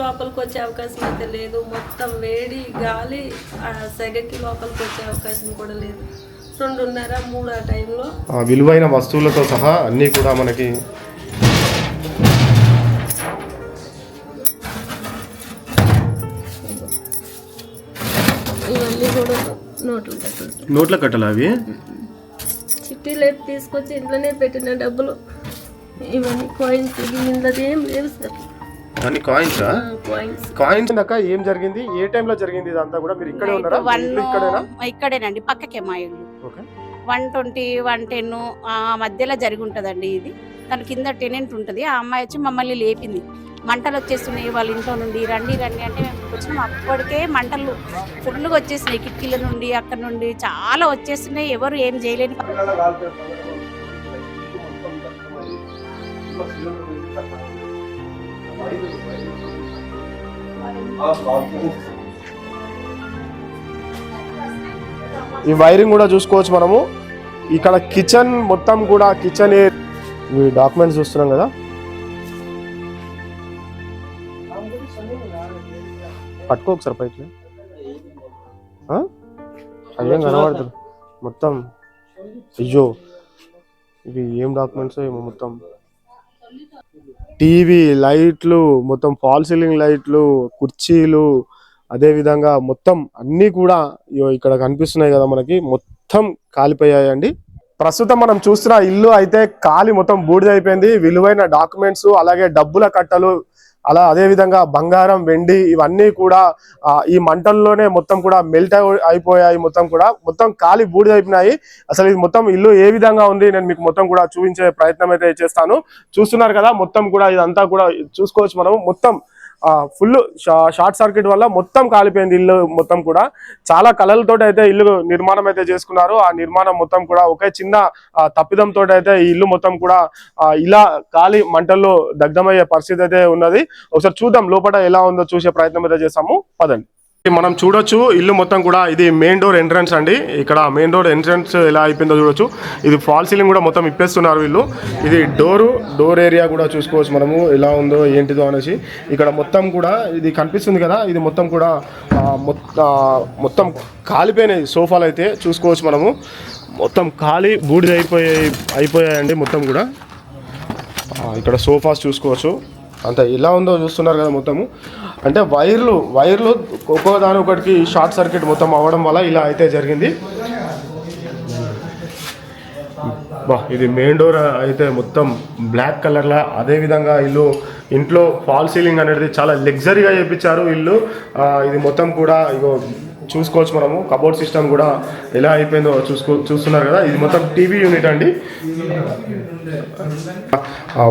లోపలికి వచ్చే అవకాశం అయితే లేదు. మొత్తం వేడి గాలి ఆ సెగకి లోపలికి వచ్చే అవకాశం కూడా లేదు. రెండున్నర మూడు ఆ టైంలో. ఆ విలువైన వస్తువులతో సహా అన్నీ కూడా మనకి ఇవన్నీ కూడా నోట్లు కట్టలు నోట్ల కట్టలు అవి? చిట్టి లేపు తీసుకొచ్చి ఇంట్లోనే పెట్టిన డబ్బులు. ఇవన్నీ కాయిన్స్ ఇంట్లో ఏం లేవు సార్. అన్ని కాయిన్సా కాయిన్స్ అక్క ఏం జరిగింది? ఏ టైంలో జరిగింది ఇదంతా కూడా? మీరు ఇక్కడే ఉన్నారా? ఇక్కడేనా? ఇక్కడేనండి. పక్కకే మా ఇల్లు. Okay. One twenty one ten ఆ మధ్యలో జరిగి ఉంటుందండి ఇది. తన కింద టెనెంట్ ఉంటుంది. ఆ అమ్మాయి వచ్చి మమ్మల్ని లేపింది. మంటలు వచ్చేస్తున్నాయి వాళ్ళ ఇంట్లో నుండి. రండి రండి అంటే మేము వచ్చినాం. అప్పటికే మంటలు ఫుల్గా వచ్చేసినాయి కిటికీల నుండి అక్కడ నుండి చాలా వచ్చేస్తున్నాయి. ఎవరు ఏం చేయలేని ఈ వైరింగ్ కూడా చూసుకోవచ్చు మనము. ఇక్కడ కిచెన్ మొత్తం కూడా కిచెన్ ఈ డాక్యుమెంట్స్ చూస్తున్నాం కదా. పట్టుకో ఒకసారి పైకి? అదేం కనబడుతుంది. మొత్తం. అయ్యో. ఇవి ఏం డాక్యుమెంట్స్ ఏమో మొత్తం. టీవీ లైట్లు మొత్తం ఫాల్ సీలింగ్ లైట్లు కుర్చీలు అదే విధంగా మొత్తం అన్నీ కూడా ఇక్కడ కనిపిస్తున్నాయి కదా మనకి. మొత్తం కాలిపోయాయండి. ప్రస్తుతం మనం చూస్తున్న ఇల్లు అయితే కాలి మొత్తం బూడిద అయిపోయింది. విలువైన డాక్యుమెంట్స్ అలాగే డబ్బుల కట్టలు అలా అదే విధంగా బంగారం వెండి ఇవన్నీ కూడా ఈ మంటల్లోనే మొత్తం కూడా మెల్ట్ అయిపోయాయి. మొత్తం కూడా మొత్తం కాలి బూడిద అయిపోయినాయి. అసలు ఇది మొత్తం ఇల్లు ఏ విధంగా ఉంది నేను మీకు మొత్తం కూడా చూపించే ప్రయత్నం అయితే చేస్తాను. చూస్తున్నారు కదా మొత్తం కూడా ఇదంతా కూడా చూసుకోవచ్చు మనం మొత్తం ఫుల్ షార్ట్ సర్క్యూట్ వల్ల మొత్తం కాలిపోయింది ఇల్లు మొత్తం కూడా. చాలా కళలతో అయితే ఇల్లు నిర్మాణం అయితే చేసుకున్నారు. ఆ నిర్మాణం మొత్తం కూడా ఒకే చిన్న ఆ, తప్పిదంతో అయితే ఈ ఇల్లు మొత్తం కూడా ఇలా కాలి మంటల్లో దగ్ధమయ్యే పరిస్థితి అయితే ఉన్నది. ఒకసారి చూద్దాం లోపల ఎలా ఉందో చూసే ప్రయత్నం అయితే చేస్తాము. పదండి. మనం చూడొచ్చు ఇల్లు మొత్తం కూడా ఇది మెయిన్ డోర్ ఎంట్రన్స్ అండి. ఇక్కడ మెయిన్ డోర్ ఎంట్రన్స్ ఎలా అయిపోయిందో చూడొచ్చు. ఇది ఫాల్ సీలింగ్ కూడా మొత్తం ఇప్పేస్తున్నారు వీళ్ళు. ఇది డోరు డోర్ ఏరియా కూడా చూసుకోవచ్చు మనము ఎలా ఉందో ఏంటిదో అనేసి. ఇక్కడ మొత్తం కూడా ఇది కనిపిస్తుంది కదా ఇది మొత్తం కూడా మొత్తం కాలిపోయినాయి సోఫాలు అయితే చూసుకోవచ్చు మనము. మొత్తం ఖాళీ బూడిద అయిపోయాయి అయిపోయాయండి మొత్తం కూడా. ఇక్కడ సోఫాస్ చూసుకోవచ్చు. అంత ఎలా ఉందో చూస్తున్నారు కదా మొత్తము. అంటే వైర్లు వైర్లు ఒక్కో దాని ఒకటికి షార్ట్ సర్క్యూట్ మొత్తం అవ్వడం వల్ల ఇలా అయితే జరిగింది. బా ఇది మెయిన్ డోర్ అయితే మొత్తం బ్లాక్ కలర్లా అదే విధంగా ఇల్లు ఇంట్లో ఫాల్ సీలింగ్ అనేది చాలా లగ్జరీగా చేయించారు ఇల్లు. ఇది మొత్తం కూడా ఇగో చూసుకోవచ్చు మనము. కబోర్డ్ సిస్టమ్ కూడా ఎలా అయిపోయిందో చూసుకో చూస్తున్నారు కదా. ఇది మొత్తం టీవీ యూనిట్ అండి.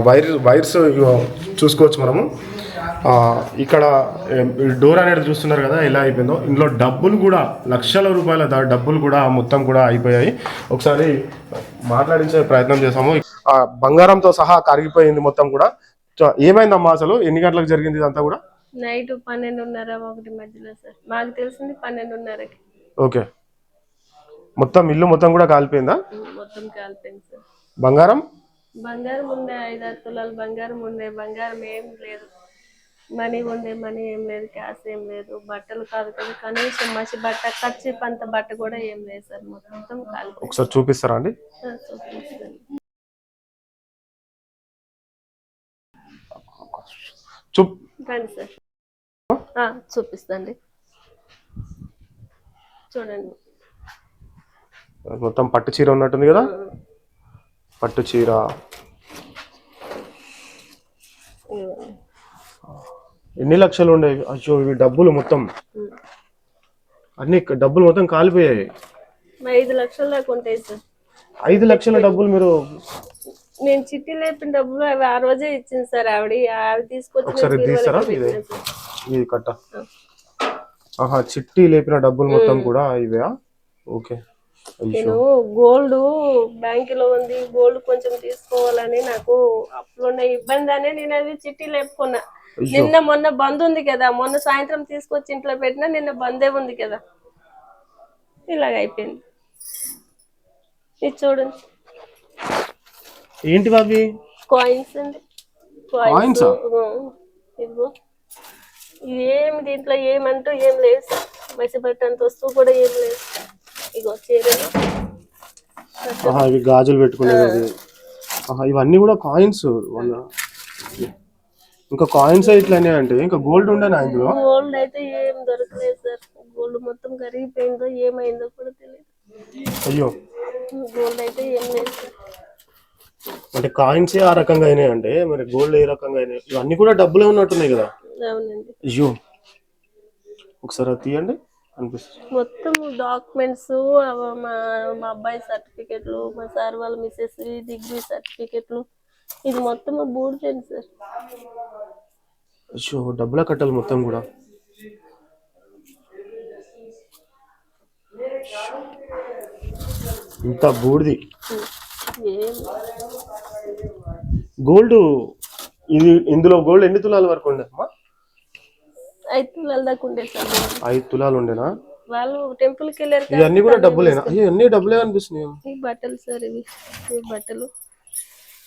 వైర్ వైర్స్ చూసుకోవచ్చు మనము. ఇక్కడ డోర్ అనేది చూస్తున్నారు కదా ఎలా అయిపోయిందో. ఇందులో డబ్బులు కూడా లక్షల రూపాయల డబ్బులు కూడా మొత్తం కూడా అయిపోయాయి. ఒకసారి మాట్లాడించే ప్రయత్నం చేసాము బంగారంతో సహా కరిగిపోయింది మొత్తం కూడా. ఏమైందమ్మా అసలు? ఎన్ని గంటలకు జరిగింది ఇదంతా కూడా? నైట్ పన్నెండున్నర ఒకటి మధ్యలో సార్. మాకు తెలిసింది పన్నెండున్నరకి. ఓకే. మొత్తం ఇల్లు మొత్తం కూడా కాలిపోయిందా? మొత్తం కాలిపోయింది సార్. బంగారం? బంగారం ఉండే ఐదు ఆరు తులాలు బంగారం ఉండే బంగారం ఏం లేదు. మనీ ఉండే మనీ ఏం లేదు క్యాష్ ఏం లేదు బట్టలు కాదు కదా. కనీసం మసి బట్ట ఖర్చు పంత బట్ట కూడా ఏం లేదు సార్. మొత్తం కాలిపోయింది. ఒకసారి చూపిస్తారా అండి? చూపిస్తాను. చూ రండి సార్ చూపిస్తాండి. చూడండి. మొత్తం పట్టు చీర ఉన్నట్టుంది కదా? పట్టు చీర. ఎన్ని లక్షలు ఉండే? అయ్యో ఇవి డబ్బులు మొత్తం. అన్ని డబ్బులు మొత్తం కాలిపోయాయి. ఐదు లక్షల ఐదు లక్షల డబ్బులు మీరు నేను చిట్టి లేపిన డబ్బులు అవి ఆ రోజే ఇచ్చింది సార్ ఆవిడ. ఆవిడ తీసుకొచ్చి ఒకసారి నేను తీస్తారా బీరువాలో ఇదే పెట్టినా సార్. ఇది కట్ట. ఆహా చిట్టి లేపిన డబ్బులు మొత్తం కూడా ఇవే? ఓకే. నేను గోల్డ్ బ్యాంకులో ఉంది. గోల్డ్ కొంచెం తీసుకోవాలని నాకు అప్పులున్న ఇబ్బంది అనే నేను అది చిట్టి లేపుకున్నా. నిన్న మొన్న బంద్ ఉంది కదా. మొన్న సాయంత్రం తీసుకొచ్చి ఇంట్లో పెట్టినా నిన్న బందే ఉంది కదా. ఇలాగ అయిపోయింది. ఇది చూడండి. ఏంటి బాబీ? కాయిన్స్ అండి. ఆ? ఇదిగో ఏం దీంట్లో ఏమంటూ ఏం లేదు. మసిపట్టంత వస్తువు కూడా ఏం లేదు. ఇగో చీరలు. ఇవి గాజులు పెట్టుకునేది ఇవన్నీ కూడా కాయిన్స్ ఇంకా కాయిన్స్ ఇట్లానే అంటే ఇంకా గోల్డ్ ఉండేనా ఇందులో? గోల్డ్ అయితే ఏం దొరకలేదు సార్. గోల్డ్ మొత్తం కరిగిపోయిందో ఏమైందో కూడా తెలియదు అయ్యో. గోల్డ్ అయితే ఏం లేదు సార్. అంటే కాయిన్స్ ఆ రకంగా అయినాయి అంటే మరి గోల్డ్ ఏ రకంగా అయినాయి? ఇవన్నీ కూడా డబ్బులే ఉన్నట్టున్నాయి కదా? అవునండి. అయ్యో. ఒకసారి అది తీయండి అనిపిస్తుంది. మొత్తం డాక్యుమెంట్స్ మా మా అబ్బాయి సర్టిఫికెట్లు మా సార్ వాళ్ళ మిస్సెస్ డిగ్రీ సర్టిఫికెట్లు ఇది మొత్తం బూడిపోయింది సార్. అయ్యో డబ్బుల కట్టాలి మొత్తం కూడా. ఇంత బూడిది. ఏం గోల్డ్ ఇది ఇందులో గోల్డ్ ఎన్ని తులాల వరకు ఉండే అమ్మా ఐదు తులాల దాకా ఉండే సార్ ఐదు తులాలు ఉండేనా? వాళ్ళు టెంపుల్కి వెళ్ళారు ఇవన్నీ కూడా డబ్బులేనా? అయ్యో అన్ని డబ్బులే అనిపిస్తున్నాయి? ఈ బట్టలు సార్ ఇవి ఈ బట్టలు.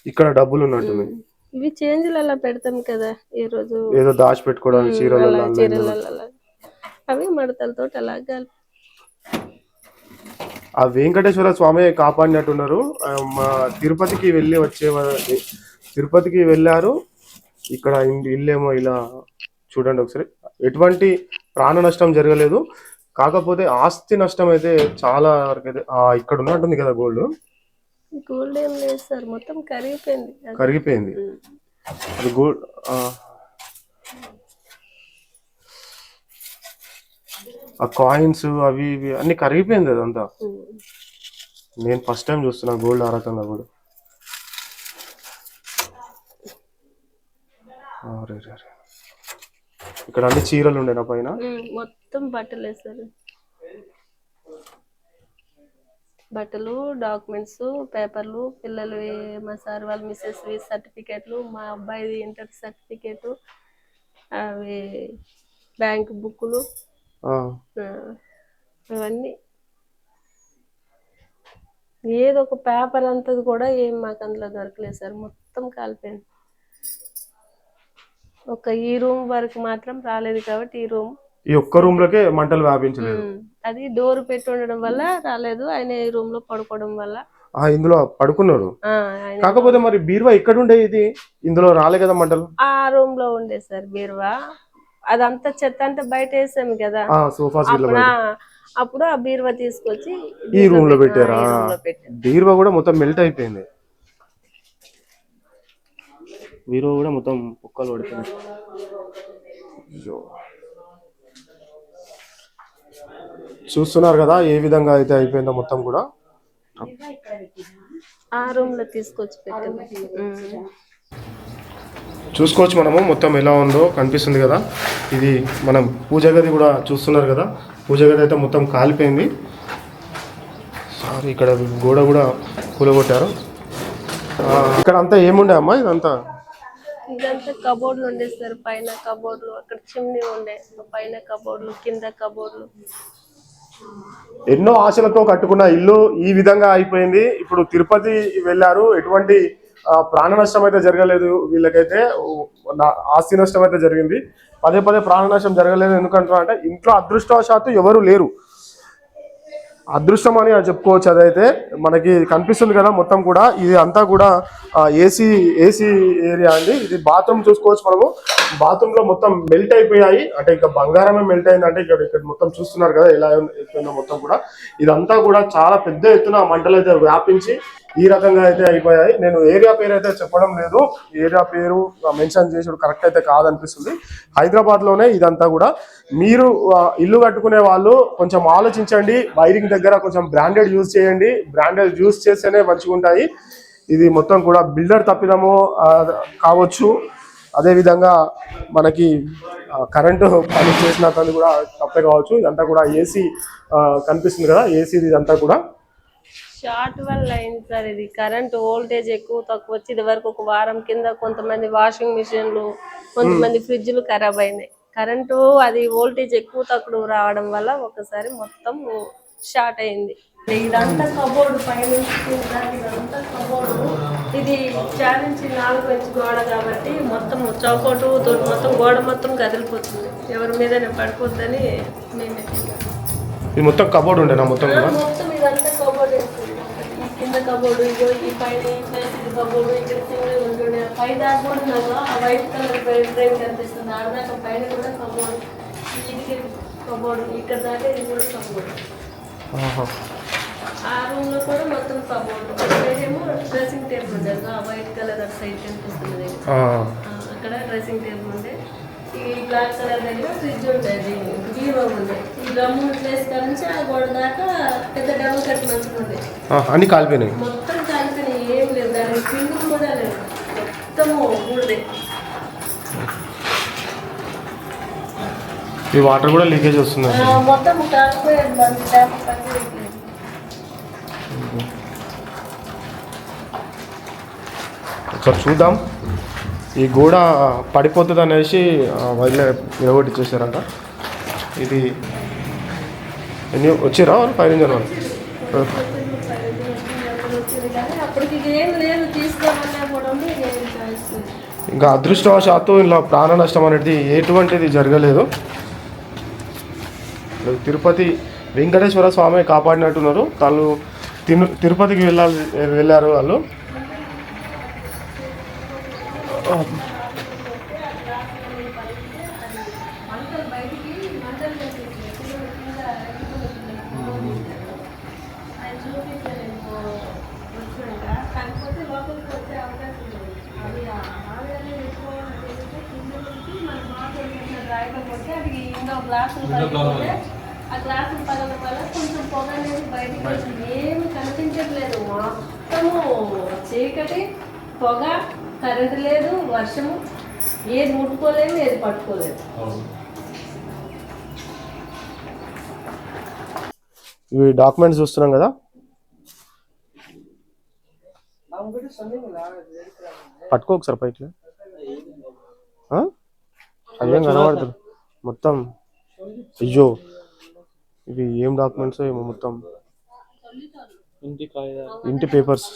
ఇక్కడ డబ్బులు ఉన్నట్టుంది ఇవి చేంజ్లు అలా పెడతాం కదా ఈ రోజు ఏదో దాచి పెట్టుకోవడానికి చీరలలో అలా అవి మడతలతో అలా కలిపి ఆ వెంకటేశ్వర స్వామి కాపాడినట్టున్నారు. మా తిరుపతికి వెళ్ళి వచ్చే తిరుపతికి వెళ్ళారు. ఇక్కడ ఇల్లేమో ఇలా చూడండి ఒకసారి. ఎటువంటి ప్రాణ నష్టం జరగలేదు. కాకపోతే ఆస్తి నష్టం అయితే చాలా వరకు అయితే ఇక్కడ ఉన్నట్టుంది కదా గోల్డ్. గోల్డ్ ఏం లేదు సార్ మొత్తం కరిగిపోయింది. కరిగిపోయింది. అది గోల్డ్ ఆ. కాయిన్స్ అవి ఇవి అన్ని కరిగిపోయింది అదంతా. నేను ఫస్ట్ టైం చూస్తున్నా గోల్డ్ ఆ రకంగా కూడా. ఇక్కడ అన్ని చీరలు ఉండేనా పైన? మొత్తం బట్టలే సార్. బట్టలు డాక్యుమెంట్స్ పేపర్లు పిల్లలు మా సార్ వాళ్ళ మిస్సెస్ సర్టిఫికేట్లు మా అబ్బాయిది ఇంటర్ సర్టిఫికేట్ అవి బ్యాంక్ ఆ, అవన్నీ. ఏదో ఒక పేపర్ అంతది కూడా ఏం మాకు అందులో దొరకలేదు సార్. మొత్తం కాలిపోయింది. ఒక ఈ రూమ్ వరకు మాత్రం రాలేదు కాబట్టి ఈ రూమ్. ఈ ఒక్క రూమ్ లోకే మంటలు వ్యాపించలేదు. అది డోర్ పెట్టి ఉండడం వల్ల రాలేదు ఆయన ఈ రూమ్లో పడుకోవడం వల్ల. ఆ ఇందులో పడుకున్నాడు. కాకపోతే మరి బీరువా ఎక్కడ ఉండే ఇది? ఇందులో రాలే కదా మంటలు? ఆ రూమ్లో ఉండే సార్ బీరువా. అదంతా చెత్త అంతా బయట వేసాం కదా. సోఫా అప్పుడు ఆ- అప్పుడు ఆ బీరువా తీసుకొచ్చి ఈ రూమ్లో పెట్టారా బీరువా కూడా మొత్తం మెల్ట్ అయిపోయింది. బీరువా కూడా మొత్తం కుక్కలు పడిపోయింది అయ్యో. చూస్తున్నారు కదా ఏ విధంగా అయితే అయిపోయిందో మొత్తం కూడా? ఆ రూమ్లో తీసుకొచ్చి పెట్టాం. ఉమ్. చూసుకోవచ్చు మనము మొత్తం ఎలా ఉందో కనిపిస్తుంది కదా. ఇది మనం పూజ గది కూడా చూస్తున్నారు కదా. పూజ గది అయితే మొత్తం కాలిపోయింది. సారీ ఇక్కడ గోడ కూడా కూలగొట్టారు. ఇక్కడ అంతా ఏముండే అమ్మా ఇదంతా? ఇదంతా కబోర్డ్లు ఉండే సార్ పైన కబోర్డ్లు అక్కడ చిమ్నీ ఉండే పైన కబోర్డ్లు కింద కబోర్డ్లు. ఎన్నో ఆశలతో కట్టుకున్న ఇల్లు ఈ విధంగా అయిపోయింది. ఇప్పుడు తిరుపతి వెళ్ళారు ఎటువంటి ప్రాణ నష్టం అయితే జరగలేదు వీళ్ళకైతే. నా- ఆస్తి నష్టం అయితే జరిగింది. పదే పదే ప్రాణ నష్టం జరగలేదు ఎందుకంటున్నా అంటే ఇంట్లో అదృష్టవశాత్తు ఎవరు లేరు. అదృష్టం అని చెప్పుకోవచ్చు. అదైతే మనకి కనిపిస్తుంది కదా మొత్తం కూడా. ఇది అంతా కూడా ఏసీ ఏసీ ఏరియా అండి. ఇది బాత్రూమ్ చూసుకోవచ్చు మనము. బాత్రూమ్లో మొత్తం మెల్ట్ అయిపోయాయి. అంటే ఇక బంగారమే మెల్ట్ అయిందంటే ఇక్కడ ఇక్కడ మొత్తం చూస్తున్నారు కదా ఎలా అయిపోయిందో మొత్తం కూడా. ఇదంతా కూడా చాలా పెద్ద ఎత్తున మంటలు అయితే వ్యాపించి ఈ రకంగా అయితే అయిపోయాయి. నేను ఏరియా పేరు అయితే చెప్పడం లేదు. ఏరియా పేరు మెన్షన్ చేసుడు కరెక్ట్ అయితే కాదనిపిస్తుంది. హైదరాబాద్లోనే ఇదంతా కూడా. మీరు ఇల్లు కట్టుకునే వాళ్ళు కొంచెం ఆలోచించండి. వైరింగ్ దగ్గర కొంచెం బ్రాండెడ్ యూజ్ చేయండి. బ్రాండెడ్ యూజ్ చేస్తేనే మంచిగా ఉంటాయి. ఇది మొత్తం కూడా బిల్డర్ తప్పిదము కావచ్చు. అదే విధంగా మనకి కరెంటు పని చేసిన తను కూడా తప్పే కావచ్చు. ఇదంతా కూడా ఏసీ కనిపిస్తుంది కదా. ఏసీ ఇదంతా కూడా. షార్ట్ వల్ల అయింది సార్ ఇది? కరెంట్ వోల్టేజ్ ఎక్కువ తక్కువ వచ్చి ఇది వరకు ఒక వారం కింద కొంతమంది వాషింగ్ మిషన్లు కొంతమంది ఫ్రిడ్జ్లు ఖరాబ్ అయినాయి. కరెంటు అది వోల్టేజ్ ఎక్కువ తక్కువ రావడం వల్ల ఒకసారి మొత్తం షార్ట్ అయింది. ఇదంతా కబోర్డు పైన ఇదంతా కబోర్డు. ఇది చార్ నుంచి నాలుగు ఇంచు గోడ కాబట్టి మొత్తం చౌకోటు తోటి మొత్తం గోడ మొత్తం కదిలిపోతుంది. ఎవరి మీదైనా పడిపోద్దని మేము ఇది మొత్తం కబోర్డ్ ఉండేనా మొత్తం మొత్తం ఇదంతా కింద కబోర్డు ఇగో ఈ పైన ఈ ప్లేస్ ఇది కబోర్డు ఇక్కడ సింగిల్ ఉంటుండే పై దాకా కూడా నాకు ఆ వైట్ కలర్ ఫ్రేమ్ కనిపిస్తుంది. ఆడదాకా పైన కూడా కబోర్డు. ఇది కబోర్డు. ఇక్కడ దాకా ఇది కూడా కబోర్డు. ఆ రూమ్లో కూడా మొత్తం కబోర్డు. ఇక్కడేమో డ్రెస్సింగ్ టేబుల్ ఉండదు ఆ వైట్ కలర్ అటు సైడ్ కనిపిస్తుంది. అక్కడ డ్రెస్సింగ్ టేబుల్ ఉండే. ఈ బ్లాక్ కలర్ దగ్గర ఫ్రిడ్జ్ ఉండేది బీరో ఉండే ఈ గమ్ము ప్లేస్ కాడ నుంచి ఆ గోడ దాకా పెద్ద డబుల్ కట్ మంచిగా ఉంది అన్ని కాలిపోయినాయి. మొత్తం కలిపిన ఏం లేదు. దానికి పింగులు కూడా లేదు. మొత్తము ఊళ్ళే ఈ వాటర్ కూడా లీకేజ్ వస్తుంది మొత్తం ట్యాప్ ఒకసారి చూద్దాం. ఈ గోడ పడిపోతుంది అనేసి వైర్లు నిలబొట్టించేసారంట ఇది ఎన్ని వచ్చిరా వాళ్ళు? ఫైవ్ ఇంజన్ వాళ్ళు ఇంకా అదృష్టవశాత్తు ఇలా ప్రాణ నష్టం అనేది ఎటువంటిది జరగలేదు. తిరుపతి వెంకటేశ్వర స్వామి కాపాడినట్టున్నారు. వాళ్ళు తిరు తిరుపతికి వెళ్ళాలి వెళ్ళారు వాళ్ళు. పగిలిపోతే ఆ గ్లాసులు పగల వల్ల కొంచెం పొగ అనేది బయటికి ఏమి కనిపించట్లేదు. మొత్తము చీకటి పొగ కరెంట్ లేదు వర్షము. ఏది ముట్టుకోలేదు ఏది పట్టుకోలేదు ఇవి డాక్యుమెంట్స్ చూస్తున్నాం కదా? పట్టుకో ఒకసారి పైకి. ఆ? అదేం కనబడుతుంది మొత్తం. అయ్యో. ఇవి ఏం డాక్యుమెంట్స్ ఏమో మొత్తం. ఇంటి పేపర్స్.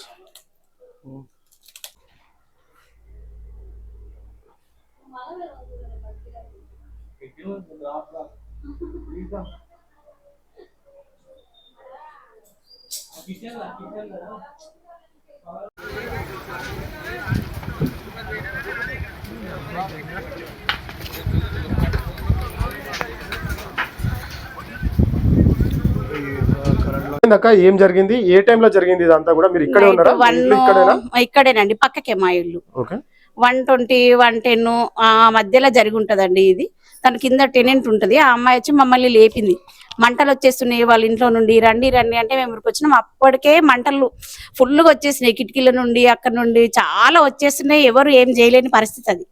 అక్క ఏం జరిగింది? ఏ టైంలో జరిగింది ఇదంతా కూడా? మీరు ఇక్కడే ఉన్నారా? ఇక్కడేనా? ఇక్కడేనండి. పక్కకే మా ఇల్లు. Okay. One twenty one ten ఆ మధ్యలో జరిగి ఉంటుందండి ఇది. తన కింద టెనెంట్ ఉంటుంది. ఆ అమ్మాయి వచ్చి మమ్మల్ని లేపింది. మంటలు వచ్చేస్తున్నాయి వాళ్ళ ఇంట్లో నుండి. రండి రండి అంటే మేము ఇక్కడికి వచ్చినాం. అప్పటికే మంటలు ఫుల్గా వచ్చేసినాయి కిటికీల నుండి అక్కడ నుండి. చాలా వచ్చేస్తున్నాయి. ఎవరు ఏం చేయలేని పరిస్థితి అది.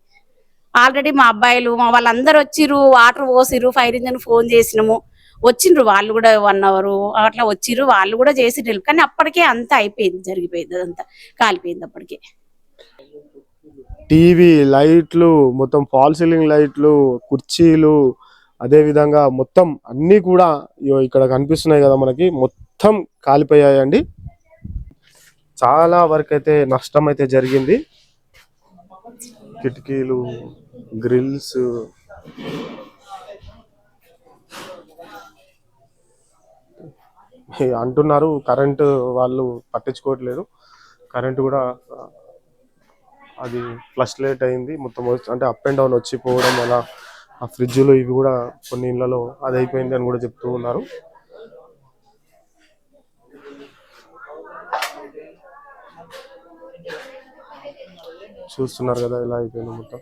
ఆల్రెడీ మా అబ్బాయిలు మా వాళ్ళందరూ వచ్చిర్రు. వాటర్ పోసిర్రు ఫైర్ ఇంజన్ ఫోన్ చేసినాము. వచ్చిండ్రు వాళ్ళు కూడా వన్ అవర్. అట్లా వచ్చిర్రు. వాళ్ళు కూడా చేసిండ్రు కానీ అప్పటికే అంతా అయిపోయింది జరిగిపోయింది అదంతా కాలిపోయింది అప్పటికే. టీవీ లైట్లు మొత్తం ఫాల్ సీలింగ్ లైట్లు కుర్చీలు అదేవిధంగా మొత్తం అన్నీ కూడా ఇగో ఇక్కడ కనిపిస్తున్నాయి కదా మనకి. మొత్తం కాలిపోయాయండి. చాలా వరకు అయితే నష్టం అయితే జరిగింది. కిటికీలు గ్రిల్స్. అంటున్నారు కరెంటు వాళ్ళు పట్టించుకోవట్లేదు. కరెంటు కూడా అది ఫ్లష్ లేట్ అయింది. మొత్తం అంటే అప్ అండ్ డౌన్ వచ్చి పోవడం ఆ ఫ్రిడ్జ్లు ఇవి కూడా కొన్ని ఇళ్ళలో అది అయిపోయింది అని కూడా చెప్తూ ఉన్నారు. చూస్తున్నారు కదా ఇలా అయిపోయింది మొత్తం.